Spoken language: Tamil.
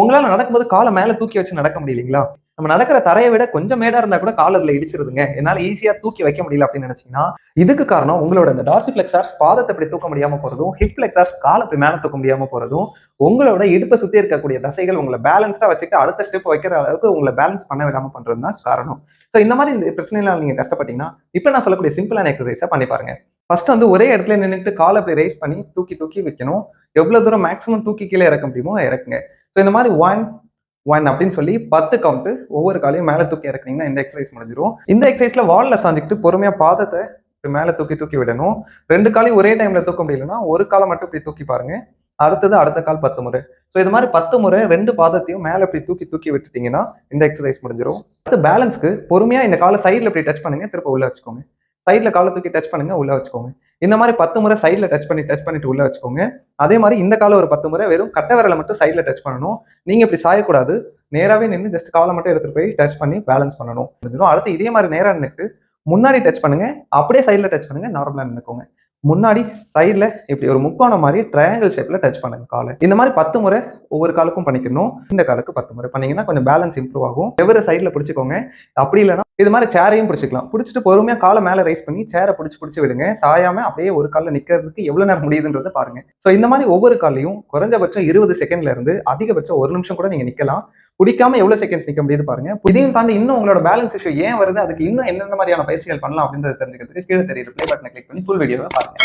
உங்களால நடக்கும்போது காலை மேல தூக்கி வச்சு நடக்க முடியலீங்களா? நம்ம நடக்கிற தரையை விட கொஞ்சம் மேடா இருந்தா கூட கால் அதுல இடிச்சிருதுங்க. என்னால ஈஸியா தூக்கி வைக்க முடியல அப்படின்னு நினைச்சீங்கன்னா இதுக்கு காரணம் உங்களோட இந்த டார்சிஃபிளெக்ஸார்ஸ் பாதத்தை இப்படி தூக்க முடியாம போறதும் ஹிப் ஃபிளெக்ஸார்ஸ் காலை இப்படி மேல தூக்க முடியாம போறதும் உங்களோட இடுப்பை சுத்தி இருக்கக்கூடிய தசைகள் உங்களை பேலன்ஸ்டா வச்சுட்டு அடுத்த ஸ்டெப் வைக்கிற அளவுக்கு உங்களை பேலன்ஸ் பண்ண விடாம பண்றது தான் காரணம். ஸோ இந்த மாதிரி இந்த பிரச்சனைலாம் நீங்க கஷ்டப்பட்டீங்கன்னா இப்போ நான் சொல்லக்கூடிய சிம்பிளான எக்ஸசைஸை பண்ணி பாருங்க. ஃபர்ஸ்ட் வந்து ஒரே இடத்துல நின்றுட்டு காலை அப்படி ரைஸ் பண்ணி தூக்கி தூக்கி வைக்கணும். எவ்வளவு தூரம் மேக்ஸிமம் தூக்கி கீழே இறக்க முடியுமோ இறக்குங்க. ஸோ இந்த மாதிரி ஒன் ஒன் அப்படின்னு சொல்லி பத்து கவுண்ட் ஒவ்வொரு காலையும் மேலே தூக்கி இறக்குனீங்கன்னா இந்த எக்ஸசைஸ் முடிஞ்சிடும் இந்த எக்ஸசைஸ்ல வால்ல சாஞ்சிக்கிட்டு பொறுமையா பாதத்தை இப்படி மேலே தூக்கி தூக்கி விடணும். ரெண்டு காலையும் ஒரே டைம்ல தூக்க முடியலன்னா ஒரு காலை மட்டும் இப்படி தூக்கி பாருங்க. அடுத்தது அடுத்த கால் பத்து முறை. ஸோ இது மாதிரி பத்து முறை ரெண்டு பாதத்தையும் மேலே இப்படி தூக்கி தூக்கி விட்டுட்டீங்கன்னா இந்த எக்ஸசைஸ் முடிஞ்சிடும் அடுத்து பேலன்ஸ்க்கு பொறுமையா இந்த காலை சைடில் இப்படி டச் பண்ணுங்க. திரும்ப உள்ள வச்சுக்கோங்க. சைடில் காலை தூக்கி டச் பண்ணுங்க உள்ளே வச்சுக்கோங்க. இந்த மாதிரி பத்து முறை சைடில் டச் பண்ணி டச் பண்ணிட்டு உள்ளே வச்சுக்கோங்க. அதே மாதிரி இந்த காலை ஒரு பத்து முறை வெறும் கட்டை விரலை மட்டும் சைடில் டச் பண்ணணும். நீங்கள் இப்படி சாயக்கூடாது. நேராகவே நின்று ஜஸ்ட் காலை மட்டும் எடுத்துகிட்டு போய் டச் பண்ணி பேலன்ஸ் பண்ணணும். அடுத்து இதே மாதிரி நேராக நின்றுட்டு முன்னாடி டச் பண்ணுங்க அப்படியே சைடில் டச் பண்ணுங்க நார்மலாக நின்னுக்கோங்க. முன்னாடி சைடில் இப்படி ஒரு முக்கோணம் மாதிரி ட்ரையாங்கிள் ஷேப்பில் டச் பண்ணுங்க காலை. இந்த மாதிரி பத்து முறை ஒவ்வொரு காலுக்கும் பண்ணிக்கணும். இந்த காலுக்கு பத்து முறை. பண்ணீங்கன்னா கொஞ்சம் பேலன்ஸ் இம்ப்ரூவ் ஆகும். எவ்வளோ சைடில் பிடிச்சிக்கோங்க. அப்படி இல்லைன்னா இது மாதிரி சேரையும் பிடிச்சிக்கலாம். பிடிச்சிட்டு பொறுமையாக காலை மேலே ரைஸ் பண்ணி சேரை பிடிச்சி பிடிச்சி விடுங்க. சாயாமல் அப்படியே ஒரு காலில் நிற்கிறதுக்கு எவ்வளோ நேரம் முடியுதுன்றதை பாருங்க. ஸோ இந்த மாதிரி ஒவ்வொரு காலையும் குறைஞ்சபட்சம் இருபது செகண்ட்ல இருந்து அதிகபட்சம் ஒரு நிமிஷம் கூட நீங்கள் நிற்கலாம் குடிக்காம எவ்வளவு செகண்ட்ஸ் நிக்க முடியுது பாருங்க. இதையும் தாண்டி இன்னும் உங்களோட பேலன்ஸ் இஷ்யூ ஏன் வருது? அதுக்கு இன்னும் என்னென்ன மாதிரியான பயிற்சிகள் பண்ணலாம் அப்படின்றத தெரிஞ்சுக்கிறதுக்கு கீழே தெரியுது பிளே பட்டனை கிளிக் பண்ணி ஃபுல் வீடியோவை பாருங்க.